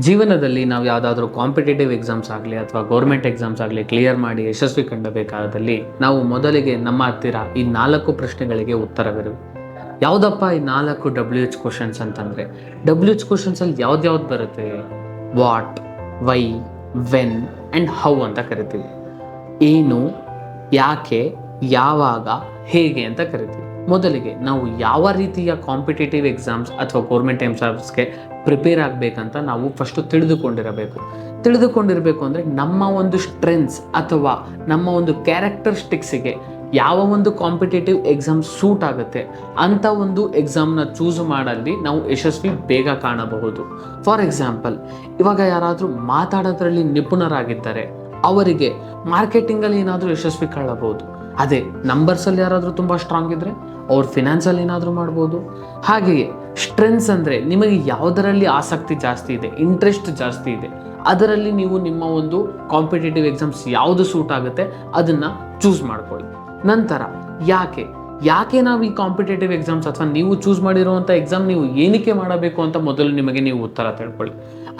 ಜೀವನದಲ್ಲಿ ನಾವು ಯಾವುದಾದ್ರೂ ಕಾಂಪಿಟೇಟಿವ್ ಎಕ್ಸಾಮ್ಸ್ ಆಗಲಿ ಅಥವಾ ಗೌರ್ಮೆಂಟ್ ಎಕ್ಸಾಮ್ಸ್ ಆಗಲಿ ಕ್ಲಿಯರ್ ಮಾಡಿ ಯಶಸ್ವಿ ಕಂಡಬೇಕಾದಲ್ಲಿ ನಾವು ಮೊದಲಿಗೆ ನಮ್ಮ ಹತ್ತಿರ ಈ ನಾಲ್ಕು ಪ್ರಶ್ನೆಗಳಿಗೆ ಉತ್ತರವಿರುವೆ ಯಾವುದಪ್ಪ ಈ ನಾಲ್ಕು ಡಬ್ಲ್ಯೂ ಎಚ್ ಕ್ವಶನ್ಸ್ ಅಂತಂದರೆ? ಡಬ್ಲ್ಯೂ ಎಚ್ ಕ್ವಶನ್ಸಲ್ಲಿ ಯಾವ್ದ್ಯಾವ್ದು ಬರುತ್ತೆ? What why when and how ಅಂತ ಕರಿತೀವಿ. ಏನು, ಯಾಕೆ, ಯಾವಾಗ, ಹೇಗೆ ಅಂತ ಕರಿತೀವಿ. ಮೊದಲಿಗೆ ನಾವು ಯಾವ ರೀತಿಯ ಕಾಂಪಿಟೇಟಿವ್ ಎಕ್ಸಾಮ್ಸ್ ಅಥವಾ ಗೌರ್ಮೆಂಟ್ ಎಕ್ಸಾಮ್ಸ್ಗೆ ಪ್ರಿಪೇರ್ ಆಗಬೇಕಂತ ನಾವು ಫಸ್ಟು ತಿಳಿದುಕೊಂಡಿರಬೇಕು. ತಿಳಿದುಕೊಂಡಿರಬೇಕು ಅಂದರೆ ನಮ್ಮ ಒಂದು ಸ್ಟ್ರೆಂತ್ಸ್ ಅಥವಾ ನಮ್ಮ ಒಂದು ಕ್ಯಾರೆಕ್ಟರಿಸ್ಟಿಕ್ಸಿಗೆ ಯಾವ ಒಂದು ಕಾಂಪಿಟೇಟಿವ್ ಎಕ್ಸಾಮ್ ಸೂಟ್ ಆಗುತ್ತೆ ಅಂತ ಒಂದು ಎಕ್ಸಾಮ್ನ ಚೂಸ್ ಮಾಡಲ್ಲಿ ನಾವು ಯಶಸ್ವಿ ಬೇಗ ಕಾಣಬಹುದು. ಫಾರ್ ಎಕ್ಸಾಂಪಲ್ ಇವಾಗ ಯಾರಾದರೂ ಮಾತಾಡೋದ್ರಲ್ಲಿ ನಿಪುಣರಾಗಿದ್ದಾರೆ, ಅವರಿಗೆ ಮಾರ್ಕೆಟಿಂಗಲ್ಲಿ ಏನಾದರೂ ಯಶಸ್ವಿ ಕಾಣಬಹುದು. ಅದೇ ನಂಬರ್ಸಲ್ಲಿ ಯಾರಾದರೂ ತುಂಬ ಸ್ಟ್ರಾಂಗ್ ಇದ್ದರೆ ಅವ್ರು ಫಿನಾನ್ಸಲ್ಲಿ ಏನಾದರೂ ಮಾಡ್ಬೋದು. ಹಾಗೆಯೇ ಸ್ಟ್ರೆಂತ್ಸ್ ಅಂದರೆ ನಿಮಗೆ ಯಾವುದರಲ್ಲಿ ಆಸಕ್ತಿ ಜಾಸ್ತಿ ಇದೆ ಇಂಟ್ರೆಸ್ಟ್ ಜಾಸ್ತಿ ಇದೆ, ಅದರಲ್ಲಿ ನೀವು ನಿಮ್ಮ ಒಂದು ಕಾಂಪಿಟೇಟಿವ್ ಎಕ್ಸಾಮ್ಸ್ ಯಾವುದು ಸೂಟ್ ಆಗುತ್ತೆ, ಅದನ್ನು ಚೂಸ್ ಮಾಡ್ಕೊಳ್ಳಿ. ನಂತರ, ಯಾಕೆ? ಯಾಕೆ ನಾವು ಈ ಕಾಂಪಿಟೇಟಿವ್ ಎಕ್ಸಾಮ್ಸ್ ಅಥವಾ ನೀವು ಚೂಸ್ ಮಾಡಿರುವಂಥ ಎಕ್ಸಾಮ್ ನೀವು ಏನಕ್ಕೆ ಮಾಡಬೇಕು ಅಂತ ಮೊದಲು ನಿಮಗೆ ನೀವು ಉತ್ತರ ತಿಳ್ಕೊಳ್ಳಿ.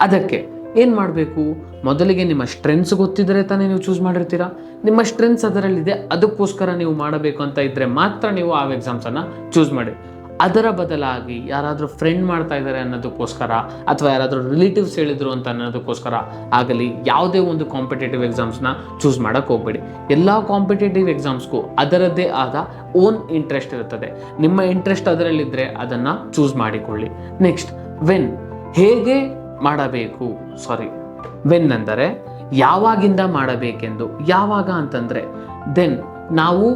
ಅದಕ್ಕೆ ಏನು ಮಾಡಬೇಕು? ಮೊದಲಿಗೆ ನಿಮ್ಮ ಸ್ಟ್ರೆಂತ್ಸ್ ಗೊತ್ತಿದ್ರೆ ತಾನೇ ನೀವು ಚೂಸ್ ಮಾಡಿರ್ತೀರಾ? ನಿಮ್ಮ ಸ್ಟ್ರೆಂತ್ಸ್ ಅದರಲ್ಲಿದೆ, ಅದಕ್ಕೋಸ್ಕರ ನೀವು ಮಾಡಬೇಕು ಅಂತ ಇದ್ದರೆ ಮಾತ್ರ ನೀವು ಆ ಎಕ್ಸಾಮ್ಸನ್ನು ಚೂಸ್ ಮಾಡಿ. ಅದರ ಬದಲಾಗಿ ಯಾರಾದರೂ ಫ್ರೆಂಡ್ ಮಾಡ್ತಾ ಇದ್ದಾರೆ ಅನ್ನೋದಕ್ಕೋಸ್ಕರ ಅಥವಾ ಯಾರಾದರೂ ರಿಲೇಟಿವ್ಸ್ ಹೇಳಿದ್ರು ಅಂತ ಅನ್ನೋದಕ್ಕೋಸ್ಕರ ಆಗಲಿ, ಯಾವುದೇ ಒಂದು ಕಾಂಪಿಟೇಟಿವ್ ಎಕ್ಸಾಮ್ಸ್ನ ಚೂಸ್ ಮಾಡೋಕ್ಕೆ ಹೋಗಬೇಡಿ. ಎಲ್ಲ ಕಾಂಪಿಟೇಟಿವ್ ಎಕ್ಸಾಮ್ಸ್ಗೂ ಅದರದ್ದೇ ಆದ ಓನ್ ಇಂಟ್ರೆಸ್ಟ್ ಇರುತ್ತದೆ. ನಿಮ್ಮ ಇಂಟ್ರೆಸ್ಟ್ ಅದರಲ್ಲಿದ್ದರೆ ಅದನ್ನು ಚೂಸ್ ಮಾಡಿಕೊಳ್ಳಿ. ನೆಕ್ಸ್ಟ್ ವೆನ್ ಹೇಗೆ ಮಾಡಬೇಕು. ಸಾರಿ ವೆನ್ ಅಂದರೆ ಯಾವಾಗಿಂದ ಮಾಡಬೇಕೆಂದು. ಯಾವಾಗ ಅಂತಂದರೆ ದೆನ್ ನಾವು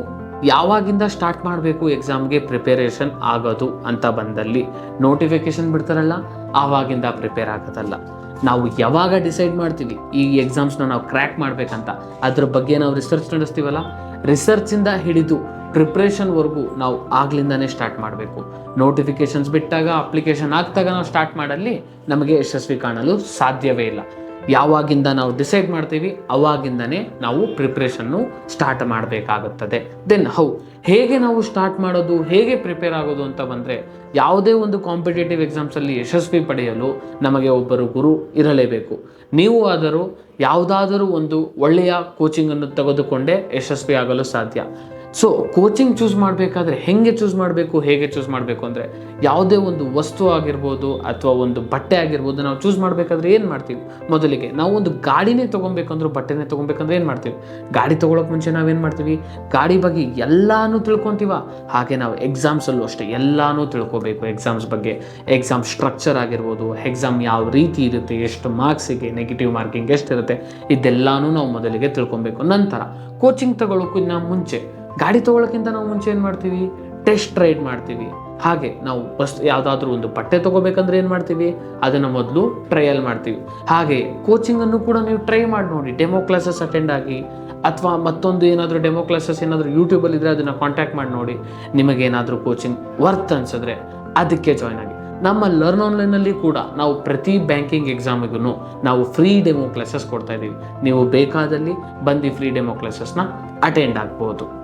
ಯಾವಾಗಿಂದ ಸ್ಟಾರ್ಟ್ ಮಾಡಬೇಕು ಎಕ್ಸಾಮ್ಗೆ ಪ್ರಿಪೇರೇಷನ್ ಆಗೋದು ಅಂತ ಬಂದಲ್ಲಿ ನೋಟಿಫಿಕೇಶನ್ ಬಿಡ್ತಾರಲ್ಲ, ಆವಾಗಿಂದ ಪ್ರಿಪೇರ್ ಆಗೋದಲ್ಲ. ನಾವು ಯಾವಾಗ ಡಿಸೈಡ್ ಮಾಡ್ತೀವಿ, ಈ ಎಕ್ಸಾಮ್ಸ್ನ ನಾವು ಕ್ರ್ಯಾಕ್ ಮಾಡಬೇಕಂತ. ಅದ್ರ ಬಗ್ಗೆ ನಾವು ರಿಸರ್ಚ್ ನಡೆಸ್ತೀವಲ್ಲ? ರಿಸರ್ಚಿಂದ ಹಿಡಿದು ಪ್ರಿಪ್ರೇಷನ್ವರೆಗೂ ನಾವು ಆಗ್ಲಿಂದಾನೇ ಸ್ಟಾರ್ಟ್ ಮಾಡಬೇಕು. ನೋಟಿಫಿಕೇಶನ್ಸ್ ಬಿಟ್ಟಾಗ ಅಪ್ಲಿಕೇಶನ್ ಆಗ್ತಾಗ ನಾವು ಸ್ಟಾರ್ಟ್ ಮಾಡಲ್ಲಿ ನಮಗೆ ಯಶಸ್ವಿ ಕಾಣಲು ಸಾಧ್ಯವೇ ಇಲ್ಲ. ಯಾವಾಗಿಂದ ನಾವು ಡಿಸೈಡ್ ಮಾಡ್ತೀವಿ, ಅವಾಗಿಂದನೇ ನಾವು ಪ್ರಿಪ್ರೇಷನ್ನು ಸ್ಟಾರ್ಟ್ ಮಾಡಬೇಕಾಗುತ್ತದೆ. ದೆನ್ ಹೌ ಹೇಗೆ ನಾವು ಸ್ಟಾರ್ಟ್ ಮಾಡೋದು, ಹೇಗೆ ಪ್ರಿಪೇರ್ ಆಗೋದು ಅಂತ ಬಂದರೆ, ಯಾವುದೇ ಒಂದು ಕಾಂಪಿಟೇಟಿವ್ ಎಕ್ಸಾಮ್ಸಲ್ಲಿ ಯಶಸ್ವಿ ಪಡೆಯಲು ನಮಗೆ ಒಬ್ಬರು ಗುರು ಇರಲೇಬೇಕು. ನೀವು ಆದರೂ ಯಾವುದಾದರೂ ಒಂದು ಒಳ್ಳೆಯ ಕೋಚಿಂಗನ್ನು ತೆಗೆದುಕೊಂಡೇ ಯಶಸ್ವಿ ಆಗಲು ಸಾಧ್ಯ. ಸೊ ಕೋಚಿಂಗ್ ಚೂಸ್ ಮಾಡಬೇಕಾದ್ರೆ ಹೆಂಗೆ ಚೂಸ್ ಮಾಡಬೇಕು, ಹೇಗೆ ಚೂಸ್ ಮಾಡಬೇಕು ಅಂದರೆ ಯಾವುದೇ ಒಂದು ವಸ್ತು ಆಗಿರ್ಬೋದು ಅಥವಾ ಒಂದು ಬಟ್ಟೆ ಆಗಿರ್ಬೋದು ನಾವು ಚೂಸ್ ಮಾಡಬೇಕಾದ್ರೆ ಏನು ಮಾಡ್ತೀವಿ? ಮೊದಲಿಗೆ ನಾವು ಒಂದು ಗಾಡಿನೇ ತೊಗೊಬೇಕಂದ್ರೂ ಬಟ್ಟೆನೇ ತೊಗೊಬೇಕಂದ್ರೆ ಏನು ಮಾಡ್ತೀವಿ? ಗಾಡಿ ತೊಗೊಳಕ್ಕೆ ಮುಂಚೆ ನಾವೇನು ಮಾಡ್ತೀವಿ? ಗಾಡಿ ಬಗ್ಗೆ ಎಲ್ಲನೂ ತಿಳ್ಕೊತೀವ? ಹಾಗೆ ನಾವು ಎಕ್ಸಾಮ್ಸಲ್ಲೂ ಅಷ್ಟೇ ಎಲ್ಲನೂ ತಿಳ್ಕೊಬೇಕು ಎಕ್ಸಾಮ್ಸ್ ಬಗ್ಗೆ. ಎಕ್ಸಾಮ್ ಸ್ಟ್ರಕ್ಚರ್ ಆಗಿರ್ಬೋದು ಎಕ್ಸಾಮ್ ಯಾವ ರೀತಿ ಇರುತ್ತೆ, ಎಷ್ಟು ಮಾರ್ಕ್ಸಿಗೆ ನೆಗೆಟಿವ್ ಮಾರ್ಕಿಂಗ್ ಎಷ್ಟಿರುತ್ತೆ, ಇದೆಲ್ಲನೂ ನಾವು ಮೊದಲಿಗೆ ತಿಳ್ಕೊಬೇಕು. ನಂತರ ಕೋಚಿಂಗ್ ತಗೊಳ್ಳೋಕ್ಕಿಂತ ಮುಂಚೆ. ಗಾಡಿ ತೊಗೊಳಕ್ಕಿಂತ ನಾವು ಮುಂಚೆ ಏನು ಮಾಡ್ತೀವಿ? ಟೆಸ್ಟ್ ರೈಡ್ ಮಾಡ್ತೀವಿ. ಹಾಗೆ ನಾವು ಫಸ್ಟ್ ಯಾವುದಾದ್ರೂ ಒಂದು ಬಟ್ಟೆ ತೊಗೋಬೇಕಂದ್ರೆ ಏನು ಮಾಡ್ತೀವಿ? ಅದನ್ನು ಮೊದಲು ಟ್ರಯಲ್ ಮಾಡ್ತೀವಿ. ಹಾಗೆ ಕೋಚಿಂಗನ್ನು ಕೂಡ ನೀವು ಟ್ರೈ ಮಾಡಿ ನೋಡಿ. ಡೆಮೋ ಕ್ಲಾಸಸ್ ಅಟೆಂಡ್ ಆಗಿ ಅಥವಾ ಮತ್ತೊಂದು ಏನಾದರೂ ಡೆಮೋ ಕ್ಲಾಸಸ್ ಏನಾದರೂ ಯೂಟ್ಯೂಬಲ್ಲಿ ಇದ್ದರೆ ಅದನ್ನು ಕಾಂಟ್ಯಾಕ್ಟ್ ಮಾಡಿ ನೋಡಿ. ನಿಮಗೇನಾದರೂ ಕೋಚಿಂಗ್ ವರ್ತ್ ಅನಿಸಿದ್ರೆ ಅದಕ್ಕೆ ಜಾಯ್ನ್ ಆಗಿ. ನಮ್ಮ ಲರ್ನ್ ಆನ್ಲೈನಲ್ಲಿ ಕೂಡ ನಾವು ಪ್ರತಿ ಬ್ಯಾಂಕಿಂಗ್ ಎಕ್ಸಾಮಿಗೂ ನಾವು ಫ್ರೀ ಡೆಮೋ ಕ್ಲಾಸಸ್ ಕೊಡ್ತಾ ಇದ್ದೀವಿ ನೀವು ಬೇಕಾದಲ್ಲಿ ಬಂದು ಫ್ರೀ ಡೆಮೋ ಕ್ಲಾಸಸ್ನ ಅಟೆಂಡ್ ಆಗ್ಬೋದು.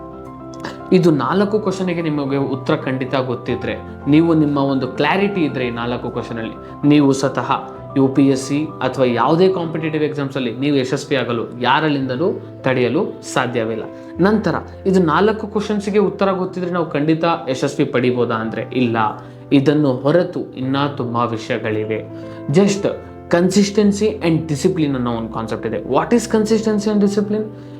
ಇದು ನಾಲ್ಕು ಕ್ವಶನಿಗೆ ನಿಮಗೆ ಉತ್ತರ ಖಂಡಿತ ಗೊತ್ತಿದ್ರೆ, ನೀವು ನಿಮ್ಮ ಒಂದು ಕ್ಲಾರಿಟಿ ಇದ್ದರೆ ಈ ನಾಲ್ಕು ಕ್ವಶನಲ್ಲಿ ನೀವು ಸ್ವತಃ ಯು ಪಿ ಎಸ್ ಸಿ ಅಥವಾ ಯಾವುದೇ ಕಾಂಪಿಟೇಟಿವ್ ಎಕ್ಸಾಮ್ಸಲ್ಲಿ ನೀವು ಯಶಸ್ವಿ ಆಗಲು, ಯಾರಲ್ಲಿಂದಲೂ ತಡೆಯಲು ಸಾಧ್ಯವಿಲ್ಲ. ನಂತರ, ಇದು ನಾಲ್ಕು ಕ್ವಶನ್ಸ್ಗೆ ಉತ್ತರ ಗೊತ್ತಿದ್ರೆ ನಾವು ಖಂಡಿತ ಯಶಸ್ವಿ ಪಡಿಬೋದಾ ಅಂದರೆ ಇಲ್ಲ. ಇದನ್ನು ಹೊರತು ಇನ್ನೂ ತುಂಬ ವಿಷಯಗಳಿವೆ. ಜಸ್ಟ್ ಕನ್ಸಿಸ್ಟೆನ್ಸಿ ಆ್ಯಂಡ್ ಡಿಸಿಪ್ಲಿನ್ ಅನ್ನೋ ಒಂದು ಕಾನ್ಸೆಪ್ಟ್ ಇದೆ. What is consistency and discipline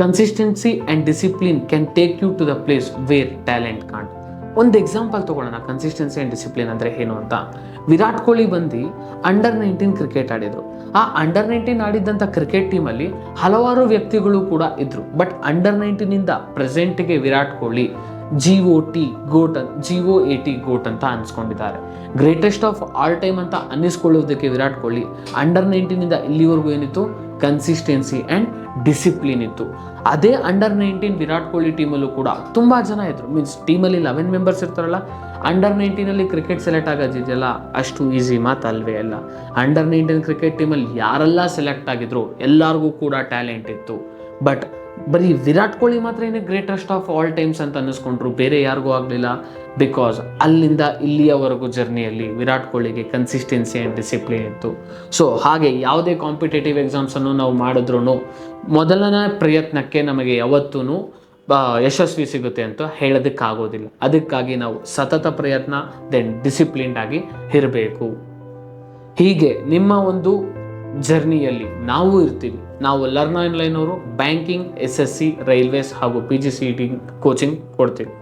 consistency and discipline can take you to the place where talent can't ಒಂದು ಎಕ್ಸಾಂಪಲ್ ತೊಗೊಳ್ಳೋಣ ಕನ್ಸಿಸ್ಟೆನ್ಸಿ ಆ್ಯಂಡ್ ಡಿಸಿಪ್ಲಿನ್ ಅಂದರೆ ಏನು ಅಂತ. ವಿರಾಟ್ ಕೊಹ್ಲಿ ಬಂದು ಅಂಡರ್ ನೈನ್ಟೀನ್ ಕ್ರಿಕೆಟ್ ಆಡಿದರು. ಆ ಅಂಡರ್ ನೈನ್ಟೀನ್ ಆಡಿದ್ದಂಥ ಕ್ರಿಕೆಟ್ ಟೀಮಲ್ಲಿ ಹಲವಾರು ವ್ಯಕ್ತಿಗಳು ಕೂಡ ಇದ್ದರು ಬಟ್ ಅಂಡರ್ ನೈನ್ಟೀನಿಂದ ಪ್ರೆಸೆಂಟ್ಗೆ Virat Kohli G O T GOAT G O A T GOAT ಅಂತ ಅನ್ಸ್ಕೊಂಡಿದ್ದಾರೆ. ಗ್ರೇಟೆಸ್ಟ್ ಆಫ್ ಆಲ್ ಟೈಮ್ ಅಂತ ಅನ್ನಿಸ್ಕೊಳ್ಳೋದಕ್ಕೆ ವಿರಾಟ್ ಕೊಹ್ಲಿ ಅಂಡರ್ ನೈನ್ಟೀನಿಂದ ಇಲ್ಲಿವರೆಗೂ ಏನಿತ್ತು? ಕನ್ಸಿಸ್ಟೆನ್ಸಿ ಆ್ಯಂಡ್ ಡಿಸಿಪ್ಲಿನ್ ಇತ್ತು. ಅದೇ ಅಂಡರ್ ನೈನ್ಟೀನ್ ವಿರಾಟ್ ಕೊಹ್ಲಿ ಟೀಮಲ್ಲೂ ಕೂಡ ತುಂಬ ಜನ ಇದ್ದರು ಮೀನ್ಸ್ ಟೀಮಲ್ಲಿ ಲೆವೆನ್ ಮೆಂಬರ್ಸ್ ಇರ್ತಾರಲ್ಲ ಅಂಡರ್ ನೈನ್ಟೀನಲ್ಲಿ ಕ್ರಿಕೆಟ್ ಸೆಲೆಕ್ಟ್ ಆಗೋದಿದೆಯಲ್ಲ ಅಷ್ಟು ಈಸಿ ಮಾತಲ್ವೇ ಅಲ್ಲ ಅಂಡರ್ ನೈನ್ಟೀನ್ ಕ್ರಿಕೆಟ್ ಟೀಮಲ್ಲಿ ಯಾರೆಲ್ಲ ಸೆಲೆಕ್ಟ್ ಆಗಿದ್ರು, ಎಲ್ಲರಿಗೂ ಕೂಡ ಟ್ಯಾಲೆಂಟ್ ಇತ್ತು. ಬಟ್ ಬರೀ ವಿರಾಟ್ ಕೊಹ್ಲಿ ಮಾತ್ರ ಏನೇ ಗ್ರೇಟೆಸ್ಟ್ ಆಫ್ ಆಲ್ ಟೈಮ್ಸ್ ಅಂತ ಅನ್ನಿಸ್ಕೊಂಡ್ರು, ಬೇರೆ ಯಾರಿಗೂ ಆಗಲಿಲ್ಲ. ಬಿಕಾಸ್ ಅಲ್ಲಿಂದ ಇಲ್ಲಿಯವರೆಗೂ ಜರ್ನಿಯಲ್ಲಿ ವಿರಾಟ್ ಕೊಹ್ಲಿಗೆ ಕನ್ಸಿಸ್ಟೆನ್ಸಿ ಆ್ಯಂಡ್ ಡಿಸಿಪ್ಲಿನ್ ಇತ್ತು. ಸೊ ಹಾಗೆ ಯಾವುದೇ ಕಾಂಪಿಟೇಟಿವ್ ಎಕ್ಸಾಮ್ಸನ್ನು ನಾವು ಮಾಡಿದ್ರೂ ಮೊದಲನೇ ಪ್ರಯತ್ನಕ್ಕೆ ನಮಗೆ ಯಾವತ್ತೂ ಯಶಸ್ವಿ ಸಿಗುತ್ತೆ ಅಂತ ಹೇಳೋದಕ್ಕಾಗೋದಿಲ್ಲ. ಅದಕ್ಕಾಗಿ ನಾವು ಸತತ ಪ್ರಯತ್ನ ದೆನ್ ಡಿಸಿಪ್ಲಿನ್ಡ್ ಆಗಿ ಇರಬೇಕು. ಹೀಗೆ ನಿಮ್ಮ ಒಂದು ಜರ್ನಿಯಲ್ಲಿ ನಾವು ಇರ್ತೀವಿ. ನಾವು ಲರ್ನ್ ಆನ್ಲೈನ್ ಅವರು banking S S C railways ಹಾಗೂ P G C T coaching ಕೊಡ್ತೀವಿ.